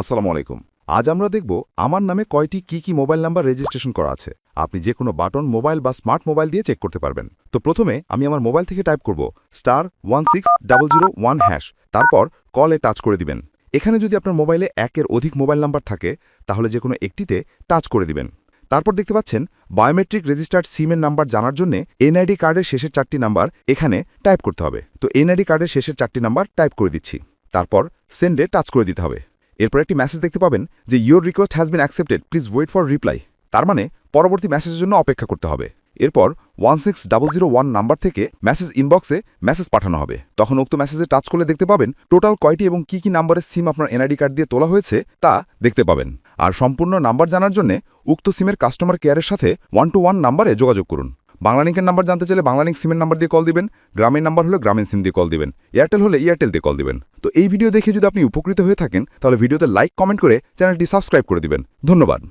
আসসালামু আলাইকুম। আজ আমরা দেখব আমার নামে কয়টি কি কি মোবাইল নাম্বার রেজিস্ট্রেশন করা আছে। আপনি যে কোনো বাটন মোবাইল বা স্মার্ট মোবাইল দিয়ে চেক করতে পারবেন। তো প্রথমে আমি আমার মোবাইল থেকে টাইপ করব star one six double zero one hash. তারপর কলে টাচ করে দিবেন। এখানে যদি আপনার মোবাইলে একের অধিক মোবাইল নাম্বার থাকে, তাহলে যে কোনো একটিতে টাচ করে দিবেন। তারপর দেখতে পাচ্ছেন বায়োমেট্রিক রেজিস্টার্ড সিমের নাম্বার জানার জন্য এনআইডি কার্ডের শেষের চারটি নাম্বার এখানে টাইপ করতে হবে। তো এনআইডি কার্ডের শেষের চারটি নাম্বার টাইপ করে দিচ্ছি। তারপর সেন্ডে টাচ করে দিতে হবে। এরপর একটি মেসেজ দেখতে পাবেন যে your request has been accepted please wait for reply তার মানে পরবর্তী মেসেজের জন্য অপেক্ষা করতে হবে। এরপর one six double zero one number থেকে মেসেজ ইনবক্সে মেসেজ পাঠানো হবে। তখন উক্ত মেসেজে টাচ করলে দেখতে পাবেন টোটাল কয়টি এবং কি কি নাম্বারের সিম আপনার এনআইডি কার্ড দিয়ে তোলা হয়েছে তা দেখতে পাবেন। আর সম্পূর্ণ নাম্বার জানার জন্য উক্ত সিমের কাস্টমার কেয়ারের সাথে ওয়ান টু ওয়ান নাম্বারে যোগাযোগ করুন। বাংলালিংকের নাম্বার জানতে চাইলে বাংলালিঙ্ক সিমের নাম্বার দিয়ে কল দিবেন, গ্রামের নাম্বার হলে গ্রামীণ সিম দিয়ে কল দিবেন, এয়ারটেল হলে এয়ারটেল দিয়ে কল দিবেন। তো এই ভিডিও দেখে যদি আপনি উপকৃত হয়ে থাকেন, তাহলে ভিডিওতে লাইক, কমেন্ট করে চ্যানেলটি সাবস্ক্রাইব করে দিবেন। ধন্যবাদ।